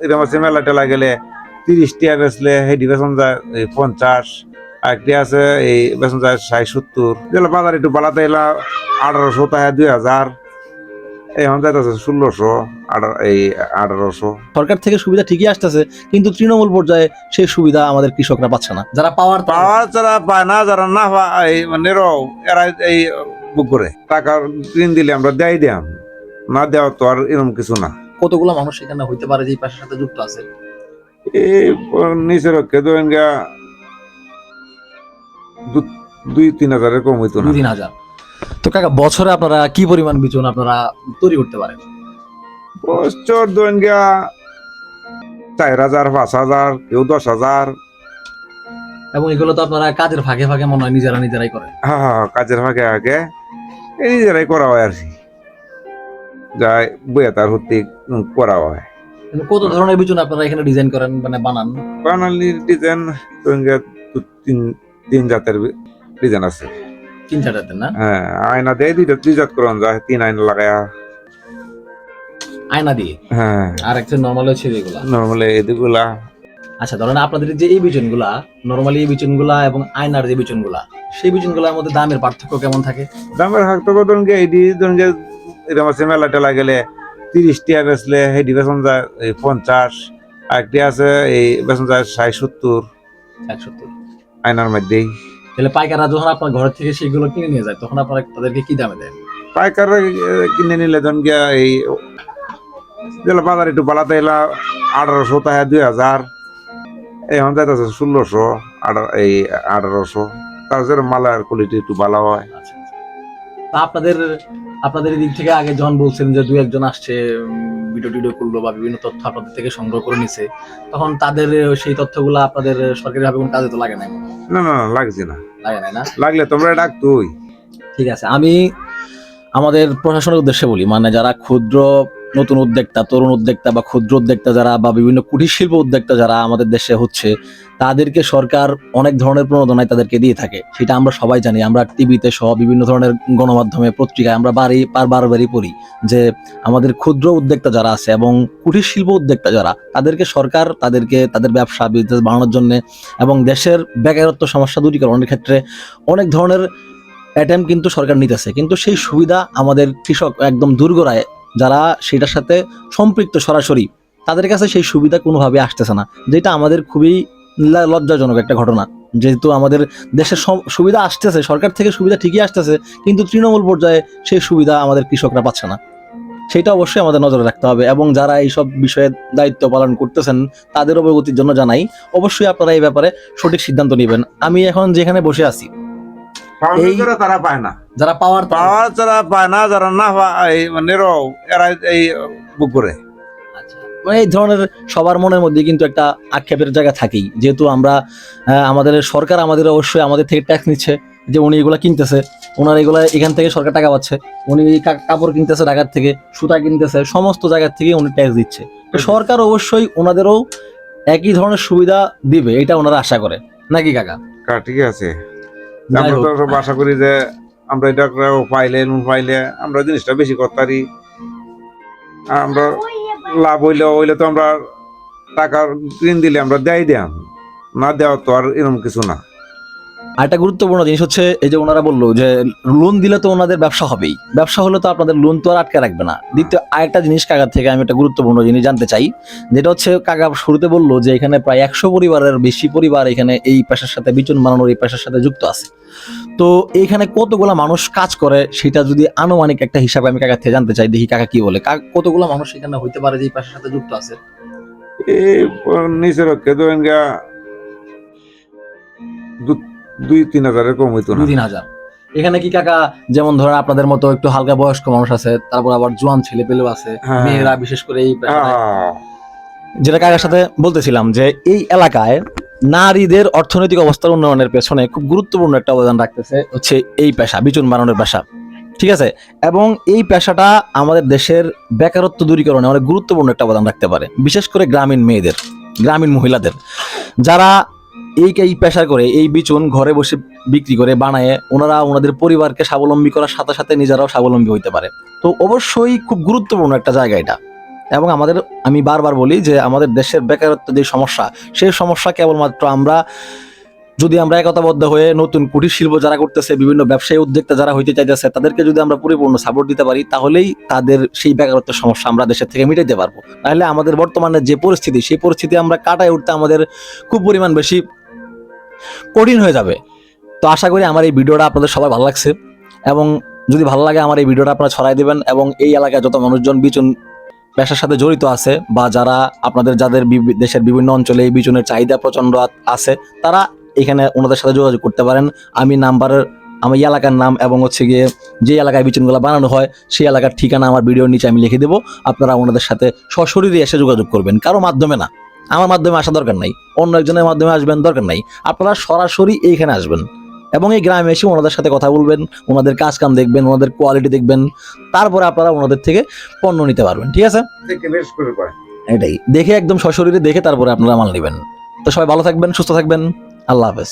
এরকম আছে মেলা টেলা গেলে তিরিশ টিয়া বেচলে হেডি বেচন যায় পঞ্চাশ আরেকটি আছে এই বেচন যায় ষাট সত্তর। যেগুলো বাজার একটু বাড়াতে এলা আঠারোশো তাহলে দুই হাজার। এখন যাইতেছে ষোলোশো এই আঠারোশো। সরকার থেকে সুবিধা ঠিকই আসতেছে কিন্তু তৃণমূল পর্যায়ে সেই সুবিধা আমাদের কৃষকরা পাচ্ছে না। যারা পাওয়ার পাওয়া যারা পায় না যারা না পায় এই মানে এরা এই বুক করে। টাকা ঋণ দিলে আমরা দেয় দিয়াম। না দেওয়া তো আর এরকম কিছু না। কতগুলো মানুষ এখানে হইতে পারে যে এই পেশার সাথে যুক্ত আছে? এই নিচের রক্ষে ধরেন গা দুই তিন হাজারের কম হইতো না। তিন হাজার। তো কাকা বছরে আপনারা কি পরিমাণ বিচুন আপনারা তৈরি করতে পারেন? বছর ধরেন গা চার হাজার পাঁচ হাজার কেউ দশ হাজার। এবং এগুলো তো আপনারা কাজের ফাঁকে ফাঁকে মনে হয় নিজেরা নিজেরাই করেন। হ্যাঁ হ্যাঁ কাজের ফাঁকে আগে এই নিজেরাই করা হয় আর কি। যাই বইয়া তার হতে করা হয়। কত ধরনের আপনারা এখানে ডিজাইন করেন মানে বানান? বাঙালি ডিজাইন তিন তিন জাতের ডিজাইন আছে। তিন চারটাতে না? হ্যাঁ আয়না দেয় দুইটা দুই জাত করন যায় তিন আয়না লাগায়া। আয়না দিয়ে? হ্যাঁ। আর একটা নর্মাল হচ্ছে নর্মালি এদিকগুলা আচ্ছা ধরেন আপনাদের যে এই বিচুনগুলা নর্মালি এই বিচুনগুলা এবং আয়নার যে বিচুনগুলা সেই বিচুনগুলোর মধ্যে দামের পার্থক্য কেমন থাকে? দামের তো ধরুন যে এরকম আছে মেলা টেলা গেলে তিরিশ টিয়া বেচলে হেডি বেচন যায় এই পঞ্চাশ। আরেকটি আছে এই বেচন যায় ষাট সত্তর। একসত্তর আয়নার মধ্যেই। তাহলে পাইকাররা যখন আপনার ঘর থেকে সেগুলো কিনে নিয়ে যায় তখন আপনারা তাদেরকে কি দামে দেন? পাইকার কিনে নিলে ধরুন গিয়া এই যেগুলো বাজার একটু বাড়াতে এলা আঠারোশো তাহলে দুই হাজার। এখন যাইতেছে ষোলোশো এই আঠারোশো। তারপরে মালার কোয়ালিটি একটু ভালো হয়। আচ্ছা। তা আপনাদের আপনাদের দিক থেকে আগে যখন বলছেন যে দু একজন আসছে ভিডিও টিডিও করল বা বিভিন্ন তথ্য আপনাদের থেকে সংগ্রহ করে নিছে তখন তাদের সেই তথ্যগুলো আপনাদের সরকারি ভাবে কোনো কাজে তো লাগে নাই? না না না লাগছে না। লাগে না না? লাগলে তোমরা ডাক তুই। ঠিক আছে আমি আমাদের প্রশাসনের উদ্দেশ্যে বলি মানে যারা ক্ষুদ্র নতুন উদ্যোক্তা, তরুণ উদ্যোক্তা বা ক্ষুদ্র উদ্যোক্তা যারা বা বিভিন্ন কুটির শিল্প উদ্যোক্তা যারা আমাদের দেশে হচ্ছে, তাদেরকে সরকার অনেক ধরনের প্রণোদনায় তাদেরকে দিয়ে থাকে। সেটা আমরা সবাই জানি। আমরা টিভিতে সহ বিভিন্ন ধরনের গণমাধ্যমে, পত্রিকায় আমরা পার বারবারই পড়ি যে, আমাদের ক্ষুদ্র উদ্যোক্তা যারা আছে এবং কুটির শিল্প উদ্যোক্তা যারা, তাদেরকে সরকার তাদেরকে, তাদের ব্যবসা, বিজনেস বাড়ানোর জন্য এবং দেশের বেকারত্ব সমস্যা দূরীকরণের ক্ষেত্রে অনেক ধরনের অ্যাটেম্প কিন্তু সরকার নিতেছে। কিন্তু সেই সুবিধা আমাদের কৃষক একদম দুর্গরায় যারা সেটার সাথে সম্পৃক্ত সরাসরি, তাদের কাছে সেই সুবিধা কোনোভাবে আসতেছে না, যেটা আমাদের খুবই লজ্জাজনক একটা ঘটনা। যেহেতু আমাদের দেশের সব সুবিধা আসতেছে, সরকার থেকে সুবিধা ঠিকই আসতেছে, কিন্তু তৃণমূল পর্যায়ে সেই সুবিধা আমাদের কৃষকরা পাচ্ছে না। সেটা অবশ্যই আমাদের নজরে রাখতে হবে এবং যারা এইসব বিষয়ে দায়িত্ব পালন করতেছেন, তাদের অবগতির জন্য জানাই। অবশ্যই আপনারা এই ব্যাপারে সঠিক সিদ্ধান্ত নেবেন। আমি এখন যেখানে বসে আছি তারা পায় না। যারা পাওয়ার পাওয়া যারা পায় না যারা না এই মানে এরা এই বুক করে। আচ্ছা। মানে এই ধরনের সবার মনের মধ্যে কিন্তু একটা আক্ষেপের জায়গা থাকেই। যেহেতু আমরা আমাদের সরকার আমাদের অবশ্যই আমাদের থেকে ট্যাক্স নিচ্ছে যে উনি এগুলা কিনতেছে ওনার এগুলা এখান থেকে সরকার টাকা পাচ্ছে উনি কাপড় কিনতেছে ঢাকার থেকে সুতা কিনতেছে সমস্ত জায়গার থেকে উনি ট্যাক্স দিচ্ছে। তো সরকার অবশ্যই ওনাদেরও একই ধরনের সুবিধা দিবে এটা ওনারা আশা করে। নাকি কাকা? ঠিক আছে। আমরা। তো সব আশা করি যে আমরা এটা পাইলে নুন পাইলে আমরা জিনিসটা বেশি করতে পারি আমরা লাভ হইলে হইলে তো আমরা টাকা ঋণ দিলে আমরা দেয় দিয়াম না দেওয়া তো আর এরকম কিছু না। আর একটা গুরুত্বপূর্ণ জিনিস হচ্ছে এই যে ওনারা বলল যে লোন দিলে তো ওনাদের ব্যবসা হবেই। ব্যবসা হলে তো আপনাদের লোন তো আর আটকে রাখবে না। দ্বিতীয়, আরেকটা জিনিস কাকার থেকে আমি একটা গুরুত্বপূর্ণ জিনিস জানতে চাই। যেটা হচ্ছে কাকা শুরুতে বলল যে এখানে প্রায় একশো পরিবারের বেশি পরিবার এখানে এই পেশার সাথে, বিচুন বানানোর এই পেশার সাথে যুক্ত আছে। তো এইখানে কতগুলা মানুষ কাজ করে সেটা যদি আনুমানিক একটা হিসাবে আমি কাকার থেকে জানতে চাই, দেখি কাকা কি বলে। কতগুলা মানুষ এখানে হইতে পারে যে এই পেশার সাথে যুক্ত আছে? এই নিচের দুই তিন হাজারের কম হইতো না। দুই তিন হাজার। এখানে কি কাকা যেমন ধরেন আপনাদের মতো একটু হালকা বয়স্ক মানুষ আছে তারপর আবার জোয়ান ছেলে পেলেও আছে হ্যাঁ। মেয়েরা বিশেষ করে এই যেটা কাকার সাথে বলতেছিলাম যে এই এলাকায় নারীদের অর্থনৈতিক অবস্থার উন্নয়নের পেছনে খুব গুরুত্বপূর্ণ একটা অবদান রাখতেছে হচ্ছে এই পেশা বিচুন বানানোর পেশা। ঠিক আছে? এবং এই পেশাটা আমাদের দেশের বেকারত্ব দূরীকরণে অনেক গুরুত্বপূর্ণ একটা অবদান রাখতে পারে বিশেষ করে গ্রামীণ মেয়েদের গ্রামীণ মহিলাদের। যারা এই এই পেশা করে, এই বিচুন ঘরে বসে বিক্রি করে, বানায় ওনারা ওনাদের পরিবারকে স্বাবলম্বী করার সাথে সাথে নিজেরাও স্বাবলম্বী হইতে পারে। তো অবশ্যই খুব গুরুত্বপূর্ণ একটা জায়গা এটা। এবং আমাদের, আমি বারবার বলি যে আমাদের দেশের বেকারত্ব যে সমস্যা, সেই সমস্যা কেবলমাত্র আমরা, যদি আমরা একতাবদ্ধ হয়ে নতুন কুটির শিল্প যারা করতেছে, বিভিন্ন ব্যবসায়ী উদ্যোক্তা যারা হইতে চাইতেছে, তাদেরকে যদি আমরা পরিপূর্ণ সাপোর্ট দিতে পারি, তাহলেই তাদের সেই বেকারত্বের সমস্যা আমরা দেশের থেকে মিটাইতে পারব। তাহলে আমাদের বর্তমানে যে পরিস্থিতি, সেই পরিস্থিতি আমরা কাটায় উঠতে আমাদের খুব পরিমাণ বেশি কঠিন হয়ে যাবে। তো আশা করি আমার এই ভিডিওটা আপনাদের সবাই ভালো লাগছে এবং যদি ভালো লাগে আমার এই ভিডিওটা আপনারা ছড়াই দেবেন এবং এই এলাকায় যত মানুষজন বিচুন পেশার সাথে জড়িত আছে বা যারা আপনাদের যাদের দেশের বিভিন্ন অঞ্চলে এই বিচুনের চাহিদা প্রচণ্ড আ- আছে, তারা এখানে ওনাদের সাথে যোগাযোগ করতে পারেন। আমি নাম্বারের আমার এলাকার নাম এবং হচ্ছে গিয়ে যে এলাকায় বিচুনগুলো বানানো হয়, সেই এলাকার ঠিকানা আমার ভিডিওর নিচে আমি লিখে দেবো। আপনারা ওনাদের সাথে সশরীরে এসে যোগাযোগ করবেন, কারও মাধ্যমে না। আমার মাধ্যমে আসা দরকার নাই অন্য একজনের মাধ্যমে আসবেন দরকার নাই। আপনারা সরাসরি এইখানে আসবেন এবং এই গ্রামে এসে ওনাদের সাথে কথা বলবেন ওনাদের কাজ কাম দেখবেন ওনাদের কোয়ালিটি দেখবেন তারপরে আপনারা ওনাদের থেকে পণ্য নিতে পারবেন ঠিক আছে? এটাই দেখে একদম সশরীরে দেখে তারপরে আপনারা মাল নেবেন। তো সবাই ভালো থাকবেন সুস্থ থাকবেন আল্লাহ হাফেজ।